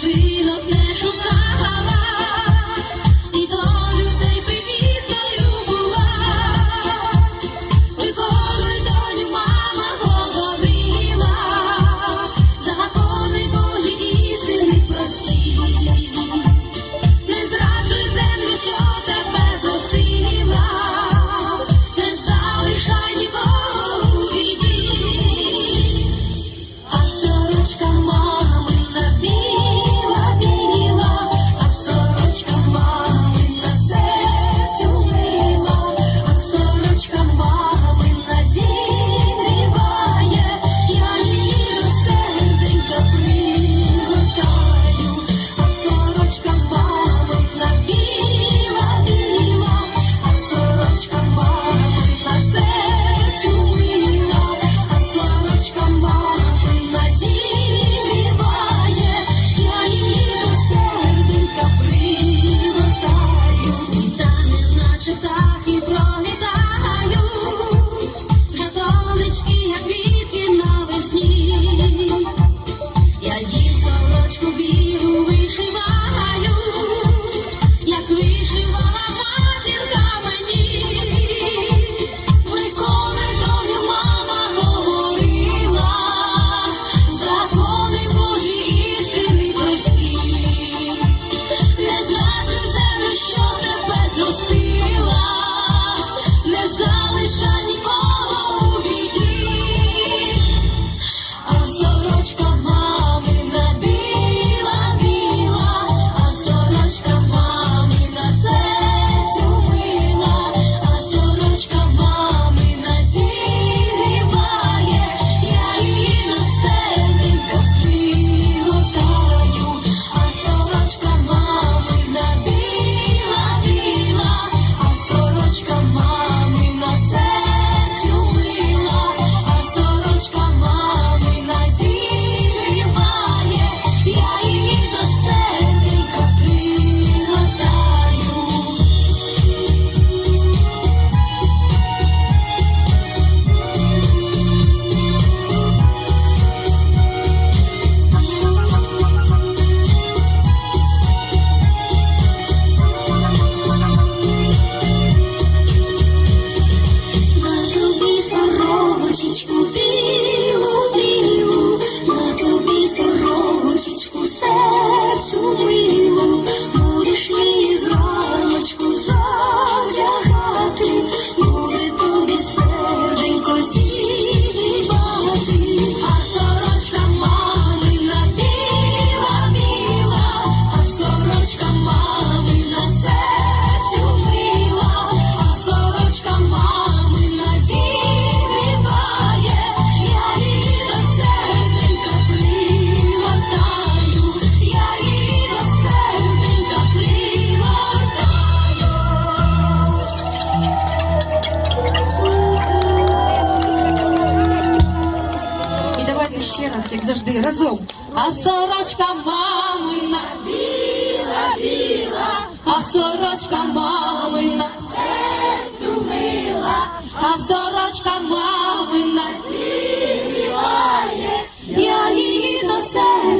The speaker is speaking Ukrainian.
Скажи. wish I сорочечку білу, білу, на тобі сорочечку серцю милу. завжди разом. А сорочка мамина біла, біла, а сорочка мамина серцю мила, а сорочка мамина зігріває, я її до серця.